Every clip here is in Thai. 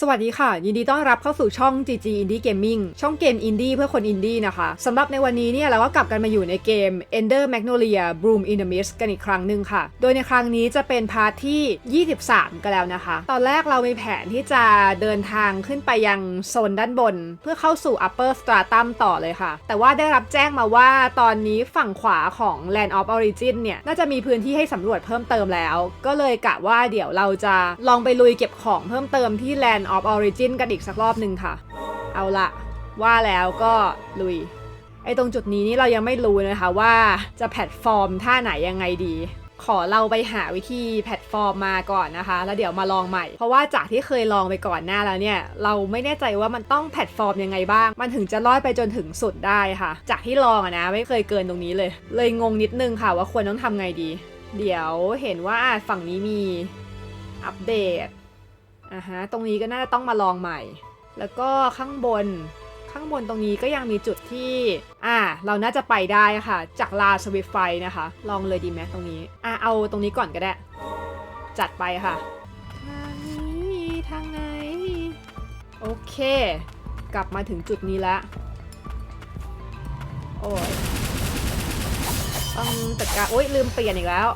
สวัสดีค่ะ ยินดีต้อนรับเข้าสู่ช่อง GG Indie Gaming ช่องเกมอินดี้เพื่อคนอินดี้นะคะสำหรับในวันนี้เนี่ยเราก็กลับกันมาอยู่ในเกม Ender Magnolia Bloom in the Mist กันอีกครั้งหนึ่งค่ะ โดยในครั้งนี้จะเป็นพาร์ทที่ 23 กันแล้วนะคะ ตอนแรกเรามีแผนที่จะเดินทางขึ้นไปยังโซนด้านบน เพื่อเข้าสู่ Upper Stratum ต่อเลยค่ะ แต่ว่าได้รับแจ้งมาว่าตอนนี้ฝั่งขวาของ Land of Origin เนี่ยน่าจะมีพื้นที่ให้สำรวจเพิ่มเติมแล้ว ก็เลยกะว่าเดี๋ยวเราจะลองไปลุยเก็บของเพิ่มเติมที่ Land of Origin กันอีกสักรอบหนึ่งค่ะ เอาละว่าแล้วก็ลุย ไอ้ตรงจุดนี้นี่เรายังไม่รู้นะคะว่าจะแพลตฟอร์มท่าไหนยังไงดี ขอเราไปหาวิธีแพลตฟอร์มมาก่อนนะคะ แล้วเดี๋ยวมาลองใหม่ เพราะว่าจากที่เคยลองไปก่อนหน้าแล้วเนี่ย เราไม่แน่ใจว่ามันต้องแพลตฟอร์มยังไงบ้าง มันถึงจะรอดไปจนถึงสุดได้ค่ะ จากที่ลองอะนะไม่เคยเกินตรงนี้เลย เลยงงนิดนึงค่ะว่าควรต้องทำไงดี เดี๋ยวเห็นว่าฝั่งนี้มีอัปเดต อ่าฮะตรงนี้ก็น่าจะต้องมาลองใหม่ แล้วก็ข้างบนข้างบนตรงนี้ก็ยังมีจุดที่ อ่า เราน่าจะไปได้ค่ะ จากลาสวิตไฟนะคะ ลองเลยดีไหมตรงนี้ อ่าเอาตรงนี้ก่อนก็ได้ จัดไปค่ะ ทางนี้ทางไหน โอเค กลับมาถึงจุดนี้แล้วโอ้ยต้องจัดการโอ้ยลืมเปลี่ยนอีกแล้ว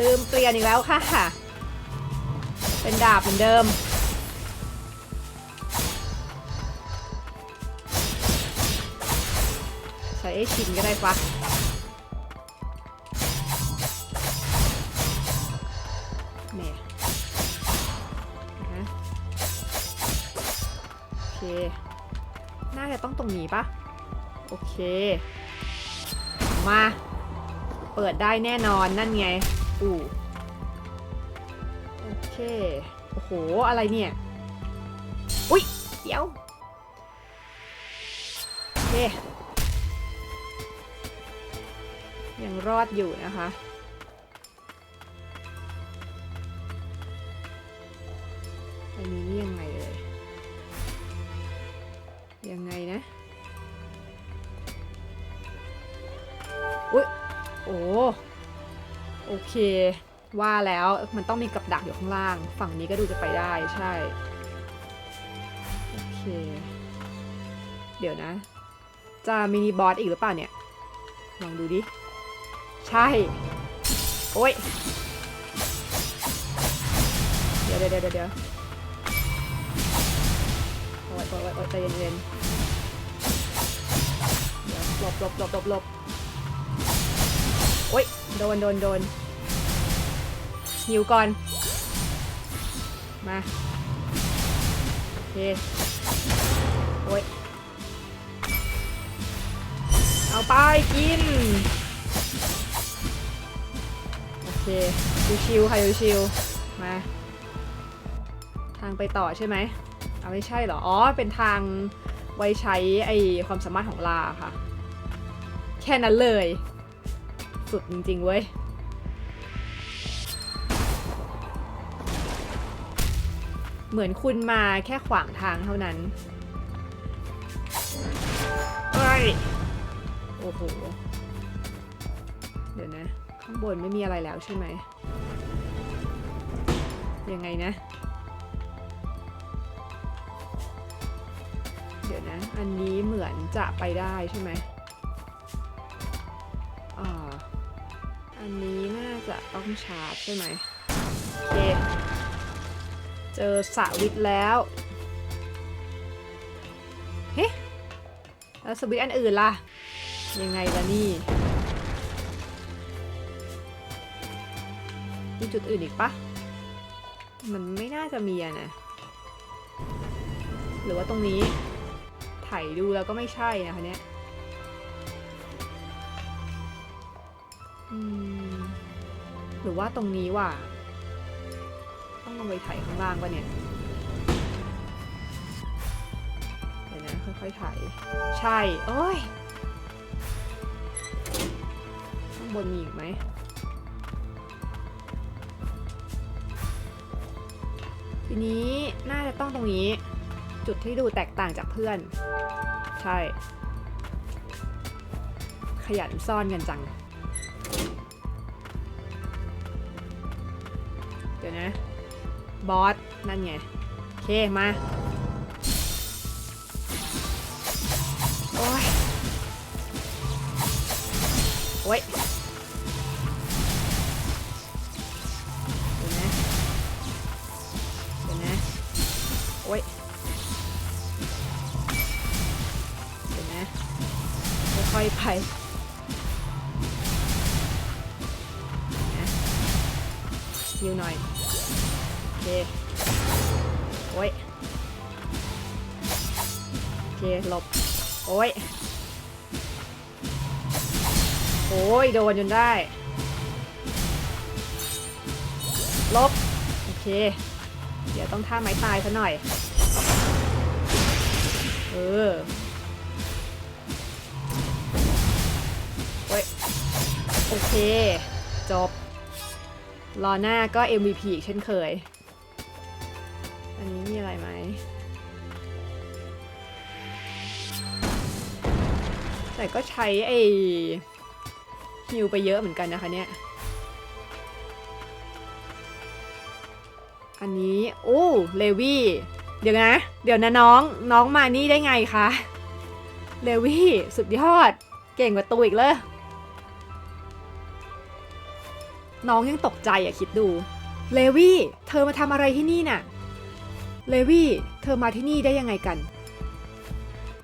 ลืมเปลี่ยนอีกแล้วค่ะ เป็นดาบเหมือนเดิม ใช้ชินก็ได้ปะแหม่นะโอเค น่าจะต้องตรงนี้ปะโอเค มา เปิดได้แน่นอนนั่นไง อู้ โอเคโอ้โห อะไรเนี่ย อุ๊ยเดี๋ยวโอเคยังรอดอยู่นะคะ อันนี้นี่ยังไงเลย ยังไงนะ อุ๊ยโอ้ โอเค ว่าแล้วมันต้องมีกับดักอยู่ข้างล่าง ฝั่งนี้ก็ดูจะไปได้ใช่ โอเค เดี๋ยวนะ จะมินิบอสอีกหรือเปล่าเนี่ย ลองดูดิ ใช่ โอ้ย เดี๋ยวเดี๋ยวเดี๋ยวเดี๋ยวโอ้ยโอ้ยโอ้ยใจเย็นๆเดี๋ยวหลบหลบหลบหลบหลบโอ้ย โดนโดนโดน หิวก่อน มา โอเค โอ้ย เอาไปกิน โอเค ชิวๆค่ะชิวๆมา ทางไปต่อใช่ไหมเอาไม่ใช่เหรอ อ๋อ เป็นทางไว้ใช้ไอความสามารถของลาค่ะ แค่นั้นเลย สุดจริงๆเว้ย เหมือนคุณมาแค่ขวางทางเท่านั้นเอ้ยโอ้โห เดี๋ยวนะ ข้างบนไม่มีอะไรแล้วใช่ไหม ยังไงนะ เดี๋ยวนะ อันนี้เหมือนจะไปได้ใช่ไหมอ่าอันนี้น่าจะต้องชาร์จใช่ไหมโอเค เจอสะวิทย์แล้วเฮ้แล้วสวิตอันอื่นล่ะ ยังไงล่ะนี่มีจุดอื่นอีกปะมันไม่น่าจะมีอะนะหรือว่าตรงนี้ไถดูแล้วก็ไม่ใช่นะคะเนี่ยหรือว่าตรงนี้ว่ะ ลงไปไถข้างล่างปะเนี่ยเดี๋ยวนะค่อยๆไถใช่โอ้ยข้างบนมีอีกไหมทีนี้น่าจะต้องตรงนี้ จุดที่ดูแตกต่างจากเพื่อน ใช่ ขยันซ่อนกันจัง เดี๋ยวนะ บอส นั่นไง โอเค มา โอ้ย โอ้ยเดี๋ยวนะเดี๋ยวนะโอ้ยเดี๋ยวนะค่อยๆไปนะฮิวหน่อย โอเคโอ้ยโอเคหลบ โอ้ยโอ้ยโดนจนได้ ลบ โอเค เดี๋ยวต้องท่าไม้ตายซะหน่อย เออโอ้ยโอเค จบรอหน้าก็ MVP อีกเช่นเคย อันนี้มีอะไรไหมแต่ก็ใช้ไอ้ฮิวไปเยอะเหมือนกันนะคะเนี่ย อันนี้ โอ้ เลวี่ เดี๋ยวนะ เดี๋ยวนะน้อง น้องมานี่ได้ไงคะ เลวี่สุดยอด เก่งกว่าตัวอีกเลยน้องยังตกใจอะคิดดู เลวี่ เธอมาทำอะไรที่นี่น่ะ เลวี่เธอมาที่นี่ได้ยังไงกัน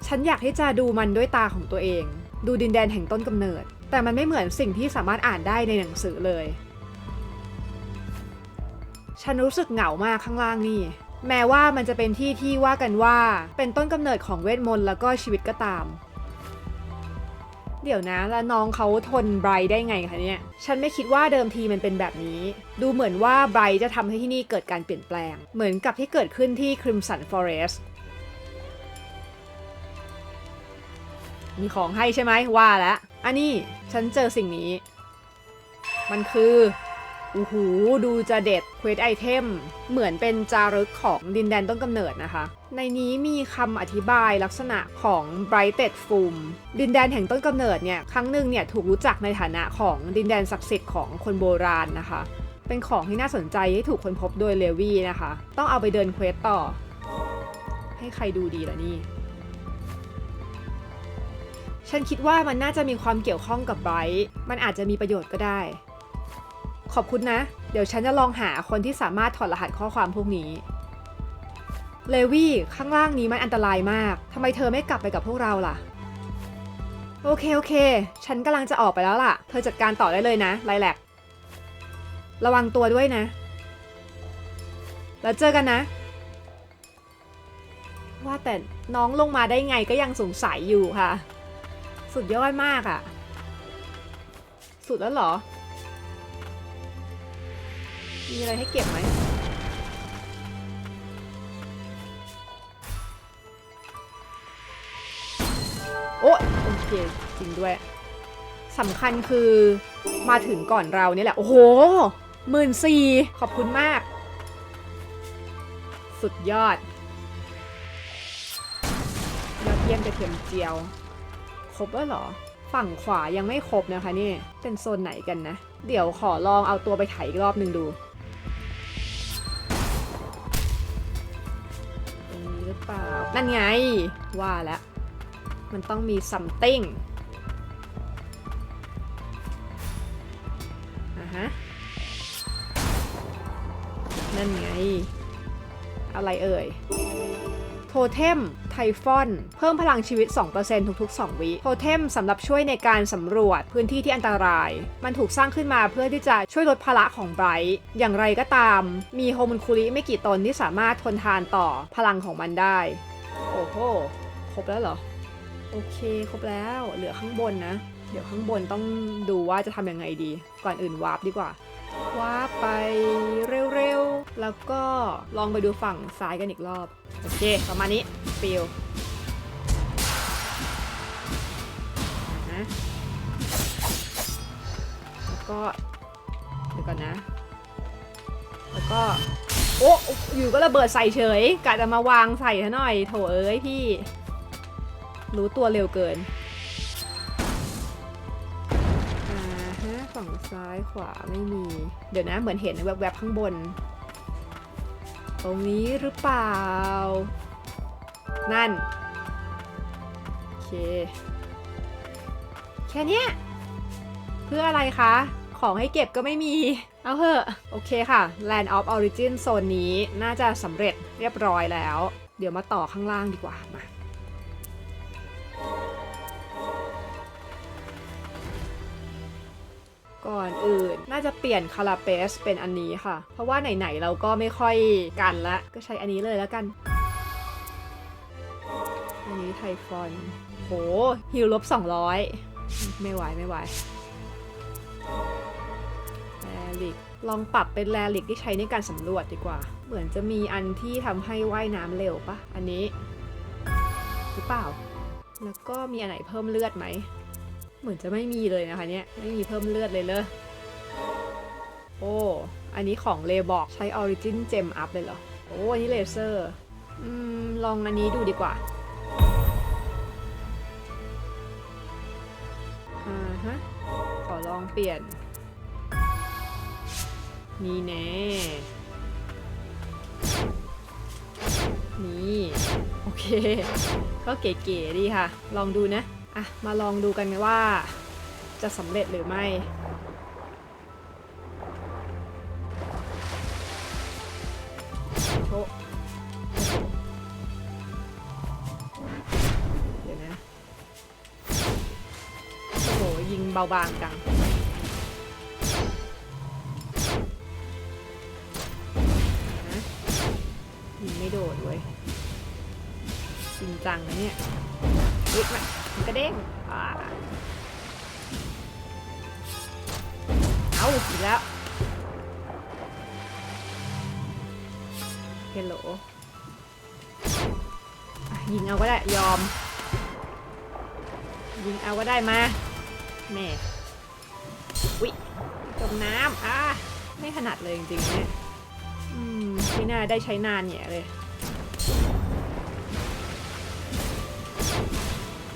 ฉันอยากที่จะดูมันด้วยตาของตัวเอง ดูดินแดนแห่งต้นกำเนิด แต่มันไม่เหมือนสิ่งที่สามารถอ่านได้ในหนังสือเลย ฉันรู้สึกเหงามากข้างล่างนี่ แม้ว่ามันจะเป็นที่ที่ว่ากันว่าเป็นต้นกำเนิดของเวทมนต์แล้วก็ชีวิตก็ตามเดี๋ยวนะ แล้วน้องเขาทนไบรได้ไงคะเนี่ย ฉันไม่คิดว่าเดิมทีมันเป็นแบบนี้ ดูเหมือนว่าไบรท์จะทำให้ที่นี่เกิดการเปลี่ยนแปลง เหมือนกับที่เกิดขึ้นที่ Crimson Forest มีของให้ใช่ไหมว่าแล้วอันนี้ฉันเจอสิ่งนี้ มันคือโอ้โหดูจะเด็ดเควสไอเทม เหมือนเป็นจารึกของดินแดนต้นกำเนิดนะคะ ในนี้มีคำอธิบายลักษณะของ Brighted f u m ดินแดนแห่งต้นกำเนิดเนี่ย ครั้งหนึ่งเนี่ยถูกรู้จักในฐานะของดินแดนศักดิ์สิทธิ์ของคนโบราณนะคะ เป็นของที่น่าสนใจที่ถูกค้นพบโดยเลวี่นะคะ ต้องเอาไปเดินเควสต่อ ให้ใครดูดีล่ะนี่ ฉันคิดว่ามันน่าจะมีความเกี่ยวข้องกับไบรท์มันอาจจะมีประโยชน์ก็ได้ ขอบคุณนะ เดี๋ยวฉันจะลองหาคนที่สามารถถอดรหัสข้อความพวกนี้เลวี่ข้างล่างนี้มันอันตรายมาก ทำไมเธอไม่กลับไปกับพวกเราล่ะ โอเค โอเค ฉันกำลังจะออกไปแล้วล่ะ เธอจัดการต่อได้เลยนะไลแลก ระวังตัวด้วยนะ แล้วเจอกันนะ ว่าแต่น้องลงมาได้ไงก็ยังสงสัยอยู่ค่ะ สุดยอดมากอะ่ะ สุดแล้วเหรอ มีอะไรให้เก็บไหมโอ้โอเค จริงด้วยสำคัญคือมาถึงก่อนเราเนี่ยแหละ โอ้โห หมื่นสี่ขอบคุณมาก สุดยอด ยอดเยี่ยมกระเทียมเจียว ครบแล้วเหรอ ฝั่งขวายังไม่ครบนะคะนี่ เป็นโซนไหนกันนะ เดี๋ยวขอลองเอาตัวไปไถอีกรอบหนึ่งดูตรงนี้หรือเปล่า นั่นไง ว่าแล้ว มันต้องมี something อะฮะ นั่นไง อะไรเอ่ยโทเทมไทฟอน เพิ่มพลังชีวิต 2%ทุกๆ 2 วิ โทเทมสำหรับช่วยในการสำรวจพื้นที่ที่อันตราย มันถูกสร้างขึ้นมาเพื่อที่จะช่วยลดภาระของไบรท์อย่างไรก็ตาม มีโฮมุนคูริไม่กี่ตนที่สามารถทนทานต่อพลังของมันได้ โอ้โห ครบแล้วเหรอ โอเค ครบแล้ว เหลือข้างบนนะ เดี๋ยวข้างบนต้องดูว่าจะทำยังไงดี ก่อนอื่นวาร์ปดีกว่า ว้าไปเร็วๆ แล้วก็ลองไปดูฝั่งซ้ายกันอีกรอบ โอเค ประมาณนี้ฟิลนะแล้วก็เดี๋ยวก่อนนะ แล้วก็ โอ้อยู่ก็ระเบิดใส่เฉยกะจะมาวางใส่ซะหน่อย โถเอ้ยพี่ รู้ตัวเร็วเกิน ขวาไม่มี เดี๋ยวนะเหมือนเห็นแวบๆข้างบน ตรงนี้หรือเปล่า นั่น โอเค แค่นี้เพื่ออะไรคะ ของให้เก็บก็ไม่มี เอาเหอะ โอเคค่ะ Land of Origin โซนนี้น่าจะสำเร็จเรียบร้อยแล้ว เดี๋ยวมาต่อข้างล่างดีกว่ามา ก่อนอื่น น่าจะเปลี่ยนคาราเปสเป็นอันนี้ค่ะ เพราะว่าไหนๆเราก็ไม่ค่อยกันละ ก็ใช้อันนี้เลยแล้วกัน อันนี้ไทฟอน โหฮิลลบ200 ไม่ไหวไม่ไหวแรลิก ลองปรับเป็นแรลิกที่ใช้ในการสำรวจดีกว่า เหมือนจะมีอันที่ทำให้ว่ายน้ำเร็วปะอันนี้ หรือเปล่า แล้วก็มีอันไหนเพิ่มเลือดไหม เหมือนจะไม่มีเลยนะคะเนี่ย ไม่มีเพิ่มเลือดเลยเลยโอ้ อันนี้ของเลบอกใช้ออริจินเจมอัพเลยเหรอ โอ้อันนี้เลเซอร์อืมลองอันนี้ดูดีกว่าอ่าฮะ ขอลองเปลี่ยน นี่แน่นี่ โอเค ก็เก๋ๆดีค่ะ ลองดูนะ อะ มาลองดูกันว่าจะสำเร็จหรือไม่โเดี๋ยวนะ โอ้โห ยิงเบาบางจังนะยิงไม่โดดเว้ยจริงจังนะเนี่ยอุ๊ยมันมัน กระเด้งอ่าเอาอีกแล้วเฮลโหลยิงเอาก็ได้ยอม ยิงเอาก็ได้มาแม่วิจมน้ำอะไม่ถนัดเลยจริงๆเนี่ยอืมไม่น่าได้ใช้นานเนี่ยเลย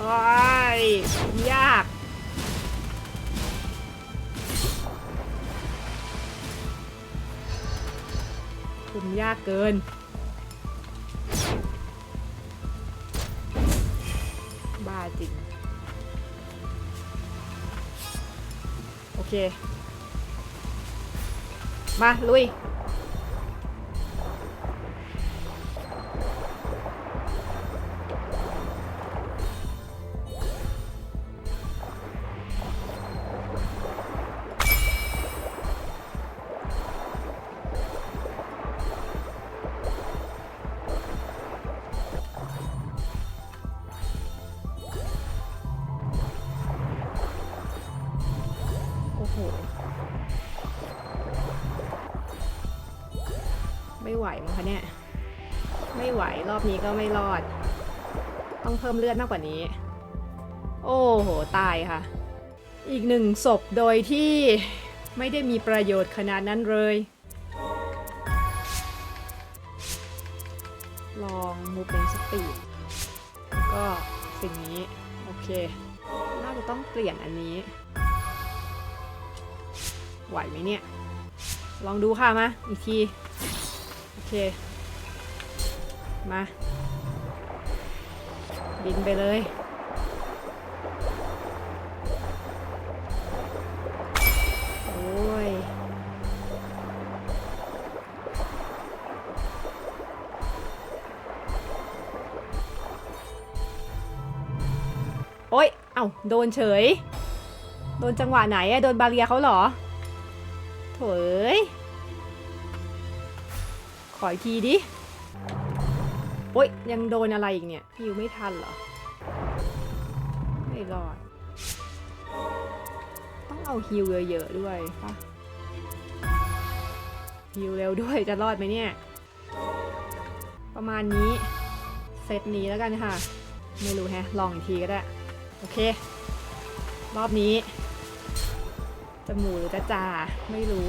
โอ้ยยาก คุมยากเกิน บ้าจริง โอเค มา ลุย ไม่ไหวมั้งคะเนี่ย ไม่ไหวรอบนี้ก็ไม่รอด ต้องเพิ่มเลือดมากกว่านี้ โอ้โห ตายค่ะ อีกหนึ่งศพโดยที่ไม่ได้มีประโยชน์ขนาดนั้นเลย ลอง movement speed แล้วก็สิ่งนี้ โอเค น่าจะต้องเปลี่ยนอันนี้ ไหวไหมเนี่ย ลองดูค่ะมาอีกที เค มา บินไปเลย โอ้ย โอ๊ยเอ้า โดนเฉย โดนจังหวะไหนอะโดนบาเรียเขาเหรอโถเอ้ย ขออีกทีดิ โอ๊ย ยังโดนอะไรอีกเนี่ยฮิวไม่ทันเหรอ ไม่รอด ต้องเอาฮิวเยอะๆด้วยปะฮิวเร็วด้วยจะรอดไหมเนี่ย ประมาณนี้เซตนี้แล้วกันค่ะ ไม่รู้แฮะ ลองอีกทีก็ได้ โอเค รอบนี้ จะหมูหรือจะจ่าไม่รู้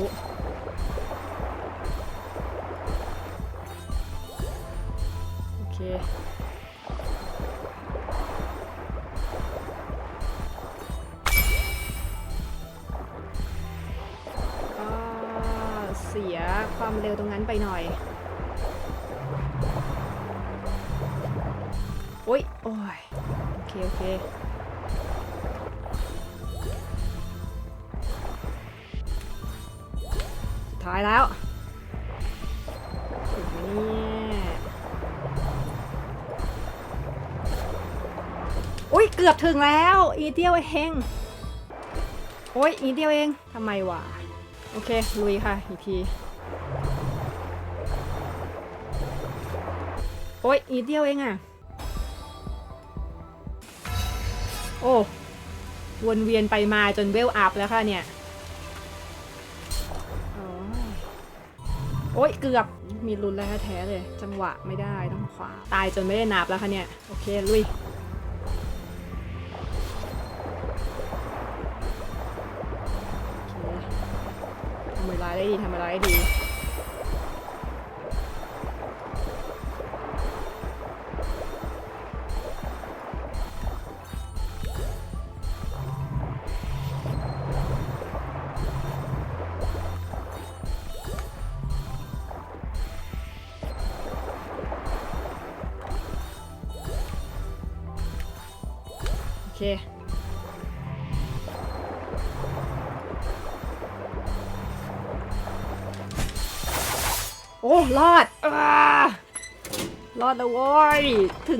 ก็เสียความเร็วตรงนั้นไปหน่อยโอ้ย โอ้ย โอเค โอเคท้ายแล้วถึงนี่ อุ้ยเกือบถึงแล้ว อีเดียวเองโอ้ยอีเดียวเองทำไมวะโอเค ลุยค่ะ อีกทีโอ้ยอีเดียวเองอะโอ้วนเวียนไปมาจนเวลอัพแล้วค่ะเนี่ยโอ้ยเกือบมีลุ้นแล้วแท้เลย จังหวะไม่ได้ต้องขวา ตายจนไม่ได้นับแล้วค่ะเนี่ย โอเค ลุย ได้ดีทำอะไรได้ดี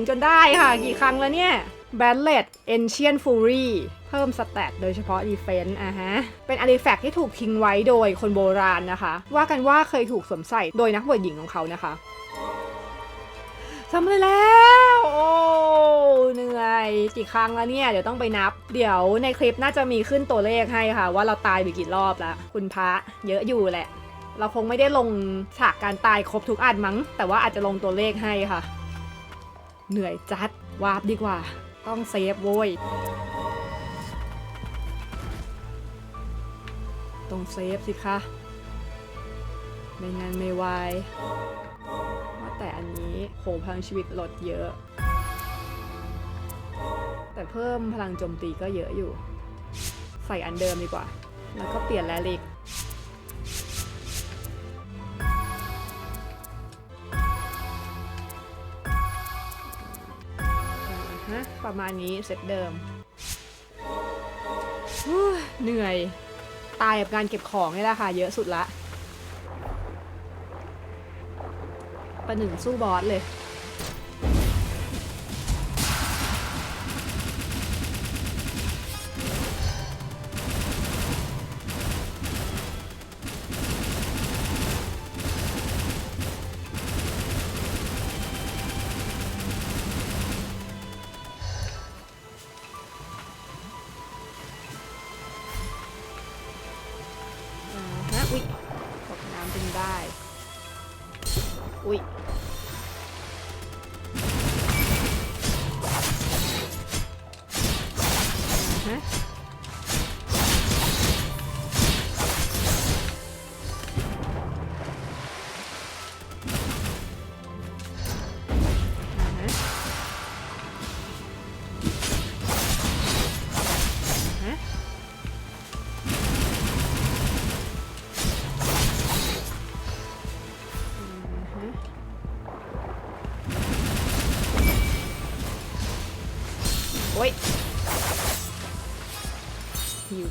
จนได้ค่ะ กี่ครั้งแล้วเนี่ย b a n l e t Ancient Fury เพิ่มสแตทโดยเฉพาะ Defense อะฮะ เป็นอาร์ติแฟกที่ถูกทิ้งไว้โดยคนโบราณนะคะ ว่ากันว่าเคยถูกสวมใส่โดยนักบวชหญิงของเขานะคะสำเร็จแล้ว โอ้เหนื่อยกี่ครั้งแล้วเนี่ย เดี๋ยวต้องไปนับ เดี๋ยวในคลิปน่าจะมีขึ้นตัวเลขให้ค่ะ ว่าเราตายไปกี่รอบแล้วคุณพระเยอะอยู่แหละ เราคงไม่ได้ลงฉากการตายครบทุกอันมั้ง แต่ว่าอาจจะลงตัวเลขให้ค่ะ เหนื่อยจัด วาร์ปดีกว่า ต้องเซฟโว้ยต้องเซฟสิคะ ไม่งั้นไม่ไหวว่าแต่อันนี้โหพลังชีวิตลดเยอะ แต่เพิ่มพลังโจมตีก็เยอะอยู่ ใส่อันเดิมดีกว่า แล้วก็เปลี่ยนแลลิกะประมาณนี้เซตเดิมเหนื่อย ตายกับการเก็บของนี่แหละค่ะ เยอะสุดละ ประหนึ่งสู้บอสเลย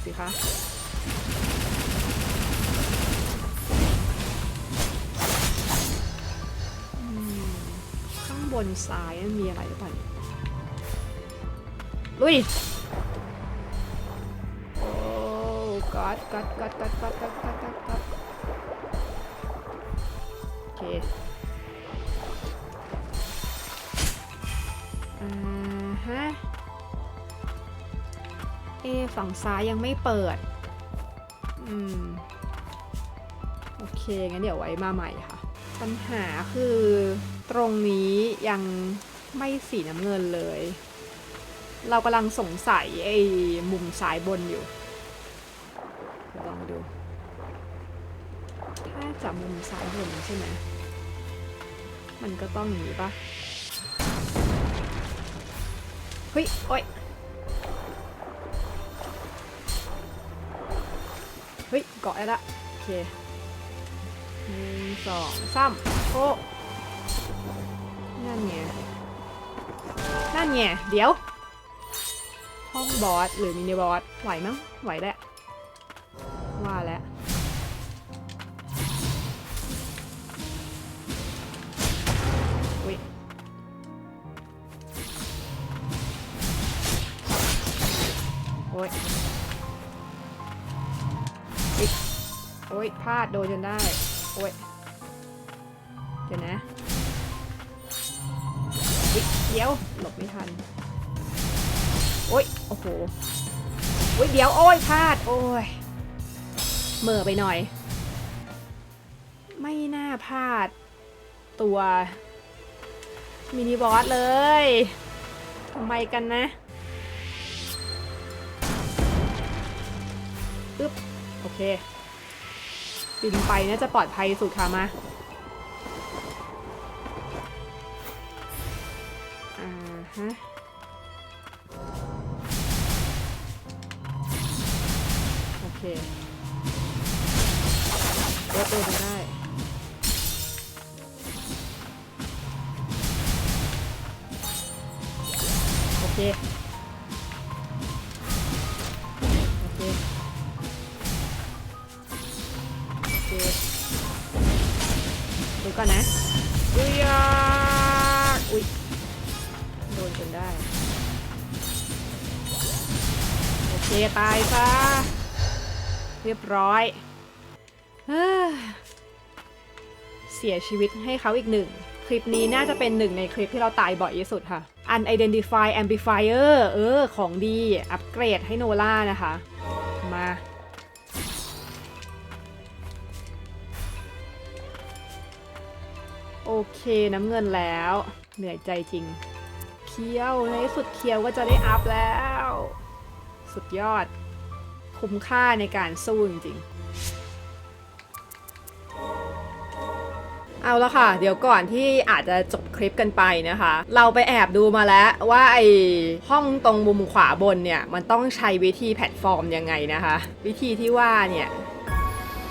สิคะข้างบนซ้ายมันมีอะไรหรือเปล่าลุยโอ้กัดกัดกัดกัดกัดกัดกัดกัด เอะฝั่งซ้ายยังไม่เปิด อืม โอเค งั้นเดี๋ยวไว้มาใหม่ค่ะ ปัญหาคือตรงนี้ยังไม่สีน้ำเงินเลย เรากำลังสงสัยไอ้มุมซ้ายบนอยู่เดี๋ยวลองดู ถ้าจับมุมซ้ายบนใช่ไหม มันก็ต้องอย่างนี้ปะเฮ้ย โอ้ย เกาะได้ละโอเคหนึ่งสองสามโอ้นั่นไงนั่นไงเดี๋ยว ห้องบอสหรือมินิบอสไหวมั้งไหวแหละว่าแล้วอุ๊ยโอ๊ยอุ๊ย โอ๊ยพลาดโดนจนได้ โอ๊ยเดี๋ยวนะอุ๊ยเดี๋ยว หลบไม่ทัน โอ๊ยโอ้โห โอ๊ยเดี๋ยว โอ๊ยพลาด โอ๊ยเหม่อไปหน่อย ไม่น่าพลาด ตัว มินิบอสเลยทำไมกันนะปึ๊บ โอเค บินไปน่าจะปลอดภัยสุดค่ะมาอ่าฮะโอเครถเดินได้ ร้อยเสียชีวิตให้เขาอีกหนึ่ง คลิปนี้น่าจะเป็นหนึ่งในคลิปที่เราตายบ่อยที่สุดค่ะ Unidentified Amplifier เออ ของดี อัปเกรดให้โนล่านะคะ มาโอเคน้ำเงินแล้ว เหนื่อยใจจริง เคียวในสุดเคียวก็จะได้อัพแล้ว สุดยอด คุ้มค่าในการสู้จริงๆเอาละค่ะ เดี๋ยวก่อนที่อาจจะจบคลิปกันไปนะคะ เราไปแอบดูมาแล้วว่าไอห้องตรงมุมขวาบนเนี่ย มันต้องใช้วิธีแพลตฟอร์มยังไงนะคะ วิธีที่ว่าเนี่ย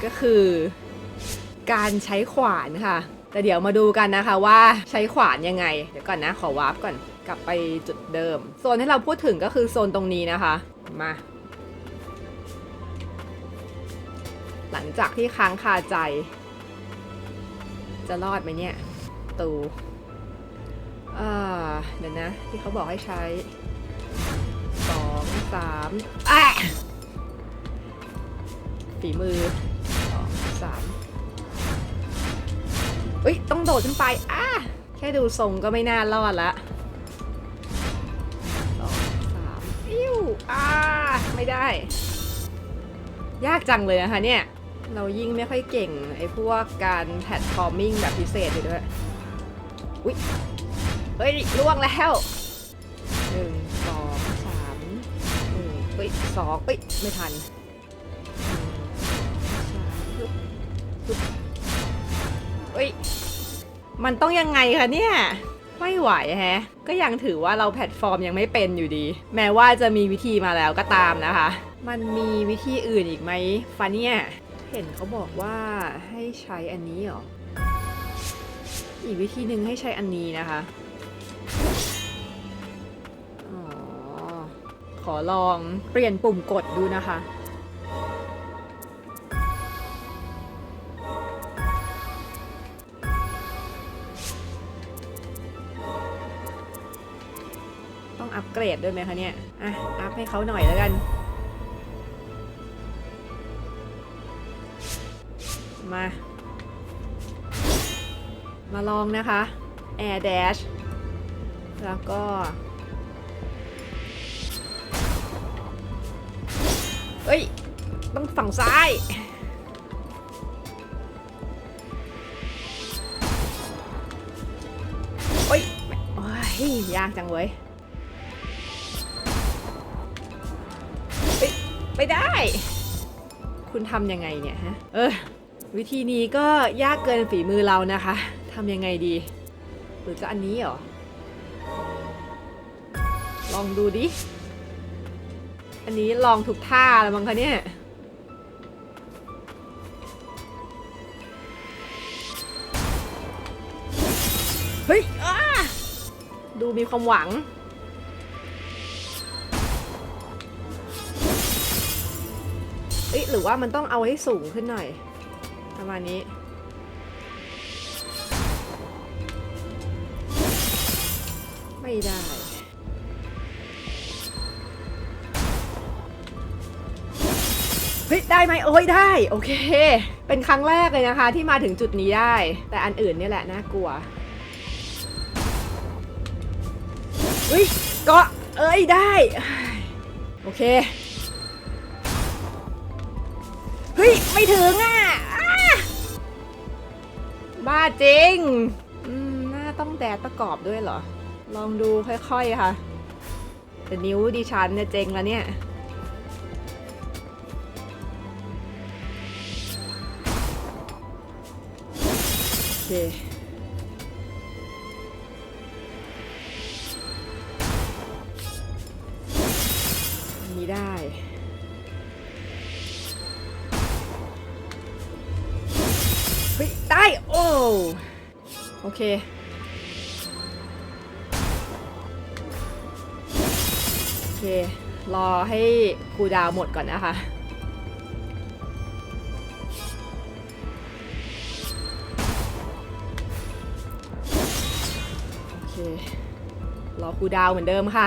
ก็คือการใช้ขวานค่ะ แต่เดี๋ยวมาดูกันนะคะว่าใช้ขวานยังไง เดี๋ยวก่อนนะ ขอวาร์ปก่อนกลับไปจุดเดิม โซนที่เราพูดถึงก็คือโซนตรงนี้นะคะ มา หลังจากที่ค้างคาใจ จะรอดไหมเนี่ย ตูเดี๋ยวนะ ที่เขาบอกให้ใช้สองสามอะฝีมือสองสามอุ้ย ต้องโดดขึ้นไป อะ แค่ดูทรงก็ไม่น่ารอดละสองสามอิ้วอ่าไม่ได้ ยากจังเลยนะคะเนี่ย เรายิ่งไม่ค่อยเก่งไอ้พวกการแพลตฟอร์มิ่งแบบพิเศษเลยด้วย อุ๊ย เฮ้ยล่วงแล้วหนึ่งสองสามหนึ่งเฮ้ยสองเฮ้ย ไม่ทันหนึ่งสามปึ๊บปึ๊บเฮ้ย มันต้องยังไงคะเนี่ย ไม่ไหวแฮะ ก็ยังถือว่าเราแพลตฟอร์มยังไม่เป็นอยู่ดี แม้ว่าจะมีวิธีมาแล้วก็ตามนะคะ มันมีวิธีอื่นอีกไหมฟาเนี่ย เห็นเขาบอกว่าให้ใช้อันนี้เหรอ อีกวิธีหนึ่งให้ใช้อันนี้นะคะอ๋อขอลองเปลี่ยนปุ่มกดดูนะคะ ต้องอัปเกรดด้วยไหมคะเนี่ย อะ อัพให้เขาหน่อยแล้วกัน มา มาลองนะคะ Air Dash แล้วก็ เอ้ย ต้องฝั่งซ้าย โอ้ย โอ้ย ยากจังเว้ยไม่ได้ คุณทำยังไงเนี่ยฮะ เออ วิธีนี้ก็ยากเกินฝีมือเรานะคะทำยังไงดี หรือก็อันนี้เหรอ ลองดูดิ อันนี้ลองถูกท่าแล้วมั้งคะเนี่ย เฮ้ยดูมีความหวังเอ๊ะหรือว่ามันต้องเอาให้สูงขึ้นหน่อย ประมาณนี้ ไม่ได้เฮ้ยได้ไหมโอ้ยได้ โอเค เป็นครั้งแรกเลยนะคะ ที่มาถึงจุดนี้ได้ แต่อันอื่นเนี่ยแหละน่ากลัวเฮ้ยก็เอ้ยได้ โอเค เฮ้ย ไม่ถึงอะ บ้าจริง อืมหน้าต้องแดดประกอบด้วยเหรอ ลองดูค่อยๆค่ะ แต่นิ้วดิฉันเนี่ยเจงแล้วเนี่ย โอเค นี้ได้ เค โอเค รอให้คูดาวหมดก่อนนะคะโอเครอคูดาวเหมือนเดิมค่ะ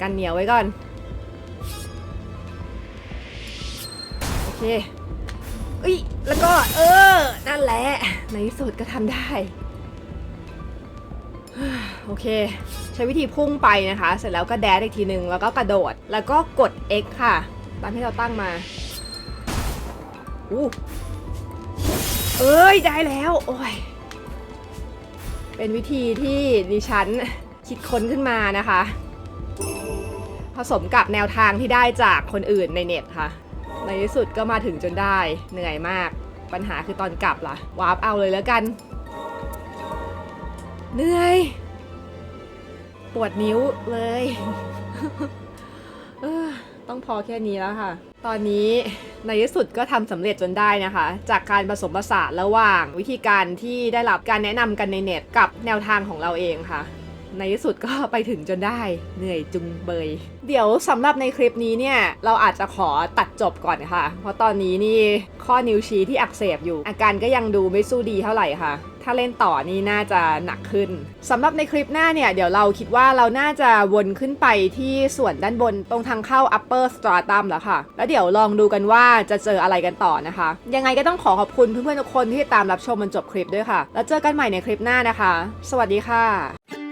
กันเหนียวไว้ก่อน โอเคเอ้ย แล้วก็ เออ นั่นแหละ ในที่สุดก็ทำได้ โอเค ใช้วิธีพุ่งไปนะคะ เสร็จแล้วก็แดดอีกทีหนึ่งแล้วก็กระโดด แล้วก็กด X ค่ะ ตามที่เราตั้งมาอู้เอ้ย ได้แล้ว โอ้ย เป็นวิธีที่ดิฉันคิดค้นขึ้นมานะคะ ผสมกับแนวทางที่ได้จากคนอื่นในเน็ตค่ะ ในที่สุดก็มาถึงจนได้ เหนื่อยมาก ปัญหาคือตอนกลับล่ะ วาร์ปเอาเลยแล้วกัน เหนื่อย ปวดนิ้วเลยเออต้องพอแค่นี้แล้วค่ะ ตอนนี้ในที่สุดก็ทำสำเร็จจนได้นะคะ จากการผสมผสานระหว่างวิธีการที่ได้รับการแนะนำกันในเน็ตกับแนวทางของเราเองค่ะ ในที่สุดก็ไปถึงจนได้เหนื่อยจุงเบย เดี๋ยวสำหรับในคลิปนี้เนี่ย เราอาจจะขอตัดจบก่อนค่ะ เพราะตอนนี้นี่ข้อนิ้วชี้ที่อักเสบอยู่ อาการก็ยังดูไม่สู้ดีเท่าไหร่ค่ะ ถ้าเล่นต่อนี่น่าจะหนักขึ้นสำหรับในคลิปหน้าเนี่ย เดี๋ยวเราคิดว่าเราน่าจะวนขึ้นไปที่ส่วนด้านบนตรงทางเข้า upper stratum แล้วค่ะ แล้วเดี๋ยวลองดูกันว่าจะเจออะไรกันต่อนะคะ ยังไงก็ต้องขอขอบคุณเพื่อนๆทุกคนที่ตามรับชมจนจบคลิปด้วยค่ะ แล้วเจอกันใหม่ในคลิปหน้านะคะ สวัสดีค่ะ